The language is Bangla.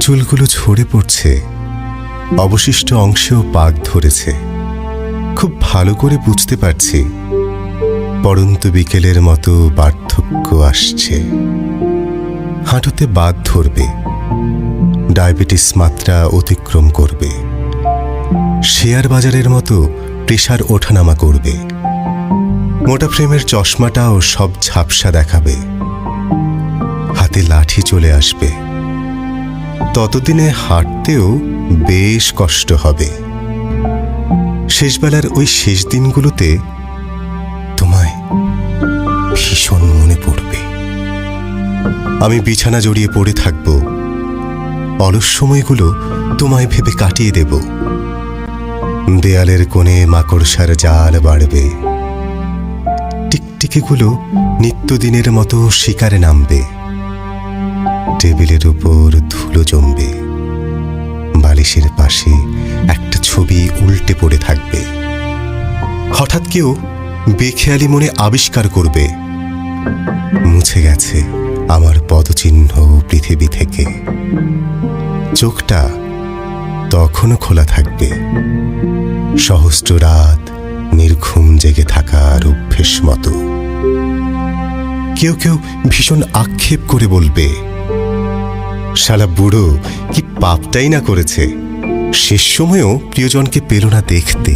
চুলগুলো ঝরে পড়ছে। অবশিষ্ট অংশেও পাক ধরেছে। খুব ভালো করে বুঝতে পারছি। পড়ন্ত বিকেলের মতো পার্থক্য আসছে। হাঁটুতে বাদ ধরবে। ডায়াবেটিস মাত্রা অতিক্রম করবে। শেয়ার বাজারের মতো প্রেশার ওঠানামা করবে। মোটা ফ্রেমের চশমাটাও সব ঝাপসা দেখাবে। হাতে লাঠি চলে আসবে। ততদিনে হাঁটতেও বেশ কষ্ট হবে। শেষবেলার ওই শেষ দিনগুলোতে তোমায় ভীষণ মনে পড়বে। আমি বিছানা জড়িয়ে পড়ে থাকব। অলস সময়গুলো তোমায় ভেবে কাটিয়ে দেব। দেয়ালের কোণে মাকড়সার জাল বাড়বে। টিকটিকিগুলো নিত্যদিনের মতো শিকারে নামবে। টেবিলের উপর ধুলো জমবে। বালিশের পাশে একটা ছবি উল্টে পড়ে থাকবে। হঠাৎ কেউ বেখেয়ালি মনে আবিষ্কার করবে। মুছে গেছে আমার পদচিহ্ন পৃথিবী থেকে। চোখটা তখনও খোলা থাকবে। সহস্র রাত নির্ঘুম জেগে থাকার অভ্যেস মতো। কেউ কেউ ভীষণ আক্ষেপ করে বলবে শালা বুড়ো কি পাপটাই না করেছে। শেষ সময়েও প্রিয়জনকে পেল না দেখতে।